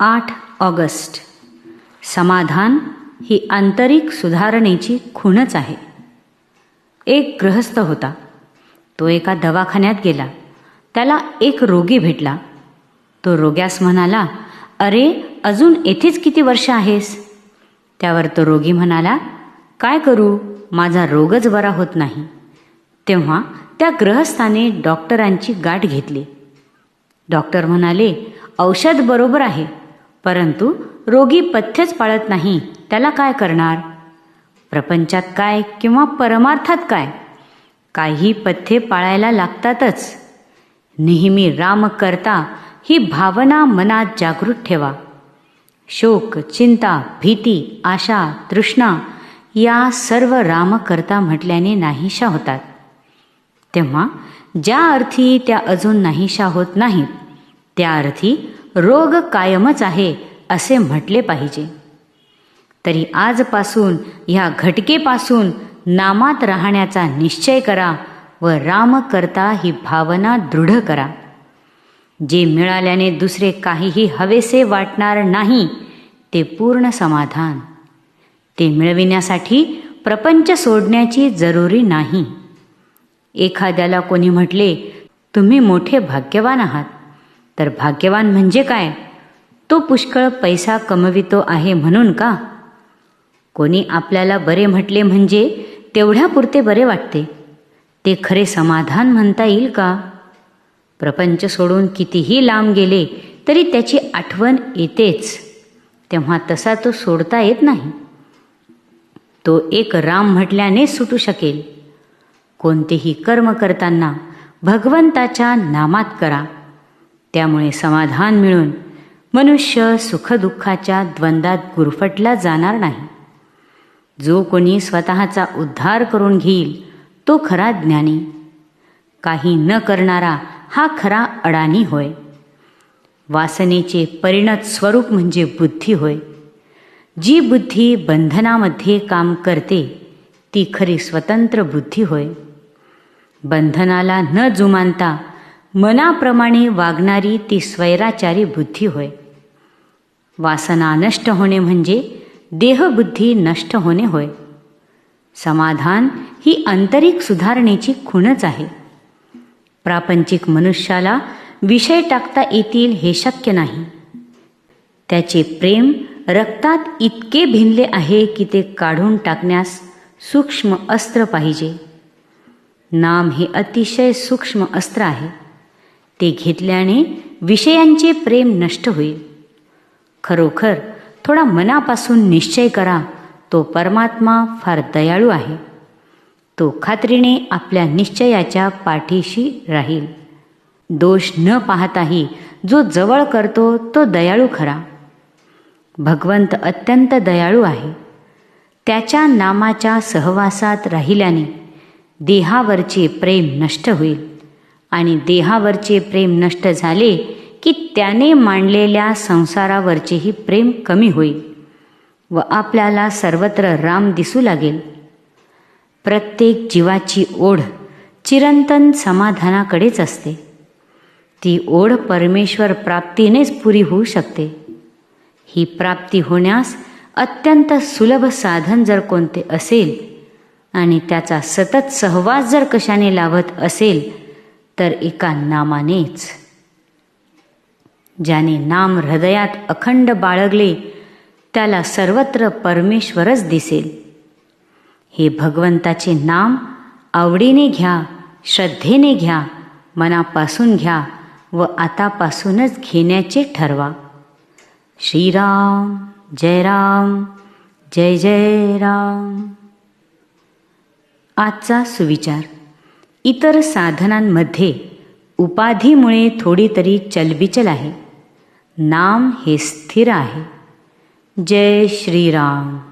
आठ ऑगस्ट. समाधान ही आंतरिक सुधारणेची खूणच आहे. एक गृहस्थ होता. तो एका दवाखान्यात गेला. त्याला एक रोगी भेटला. तो रोग्यास म्हणाला अरे अजून येथेच किती वर्ष आहेस? त्यावर तो रोगी म्हणाला काय करू? माझा रोगच बरा होत नाही. तेव्हा त्या ग्रहस्थाने डॉक्टरांची गाठ घेतली. डॉक्टर म्हणाले औषध बरोबर आहे. परंतु रोगी पथ्यच पाळत नाही त्याला काय करणार? प्रपंचात काय किंवा परमार्थात काय? काही पथ्ये पाळायला लागतातच. नेहमी राम करता ही भावना मनात जागृत ठेवा. शोक चिंता भीती आशा तृष्णा या सर्व राम करता म्हटल्याने नाहीशा होतात. तेव्हा ज्या अर्थी त्या अजून नाहीशा होत नाहीत त्या अर्थी रोग कायमच आहे असे म्हटले पाहिजे. तरी आजपासून ह्या घटकेपासून नामात राहण्याचा निश्चय करा व राम करता ही भावना दृढ करा. जे मिळाल्याने दुसरे काहीही हवेसे वाटणार नाही ते पूर्ण समाधान. ते मिळविण्यासाठी प्रपंच सोडण्याची जरुरी नाही. एखाद्याला कोणी म्हटले तुम्ही मोठे भाग्यवान आहात. तर भाग्यवान म्हणजे काय? तो पुष्कळ पैसा कमवितो आहे म्हणून का? कोणी आपल्याला बरे म्हटले म्हणजे तेवढ्यापुरते बरे वाटते. ते खरे समाधान म्हणता येईल का? प्रपंच सोडून कितीही लांब गेले तरी त्याची आठवण येतेच. तेव्हा तसा तो सोडता येत नाही. तो एक राम म्हटल्याने सुटू शकेल. कोणतेही कर्म करताना भगवंताच्या नामात करा. त्यामुळे समाधान मिळून मनुष्य सुखदुःखाच्या द्वंद्वात गुरफटला जाणार नाही. जो कोणी स्वतःचा उद्धार करून घेईल तो खरा ज्ञानी. काही न करणारा हा खरा अडाणी होय. वासनेचे परिणत स्वरूप म्हणजे बुद्धी होय. जी बुद्धी बंधनामध्ये काम करते ती खरी स्वतंत्र बुद्धी होय. बंधनाला न जुमानता मनाप्रमाणे वागणारी ती स्वैराचारी बुद्धी होय. वासना नष्ट होणे म्हणजे देहबुद्धी नष्ट होणे होय. समाधान ही आंतरिक सुधारणेची खूणच आहे. प्रापंचिक मनुष्याला विषय टाकता येतील हे शक्य नाही. त्याचे प्रेम रक्तात इतके भिनले आहे की ते काढून टाकण्यास सूक्ष्म अस्त्र पाहिजे. नाम हे अतिशय सूक्ष्म अस्त्र आहे. ते घेतल्याने विषयांचे प्रेम नष्ट होईल. खरोखर थोडा मनापासून निश्चय करा तो परमात्मा फार दयाळू आहे. तो खात्रीने आपल्या निश्चयाच्या पाठीशी राहील. दोष न पाहताही जो जवळ करतो तो दयाळू खरा. भगवंत अत्यंत दयाळू आहे. त्याच्या नामाच्या सहवासात राहिल्याने देहावरचे प्रेम नष्ट होईल. आणि देहावरचे प्रेम नष्ट झाले की त्याने मांडलेल्या संसारावरचेही प्रेम कमी होईल व आपल्याला सर्वत्र राम दिसू लागेल. प्रत्येक जीवाची ओढ चिरंतन समाधानाकडेच असते. ती ओढ परमेश्वर प्राप्तीनेच पुरी होऊ शकते. ही प्राप्ती होण्यास अत्यंत सुलभ साधन जर कोणते असेल आणि त्याचा सतत सहवास जर कशाने लावत असेल तर एका नामानेच. ज्याने नाम हृदयात अखंड बाळगले त्याला सर्वत्र परमेश्वरच दिसेल. हे भगवंताचे नाम आवडीने घ्या श्रद्धेने घ्या मनापासून घ्या व आतापासूनच घेण्याचे ठरवा. श्रीराम जय राम जय जय राम. आजचा सुविचार. इतर साधनांमध्ये उपाधीमुळे थोडी तरी चलबिचल आहे. नाम हे स्थिर आहे. जय श्रीराम.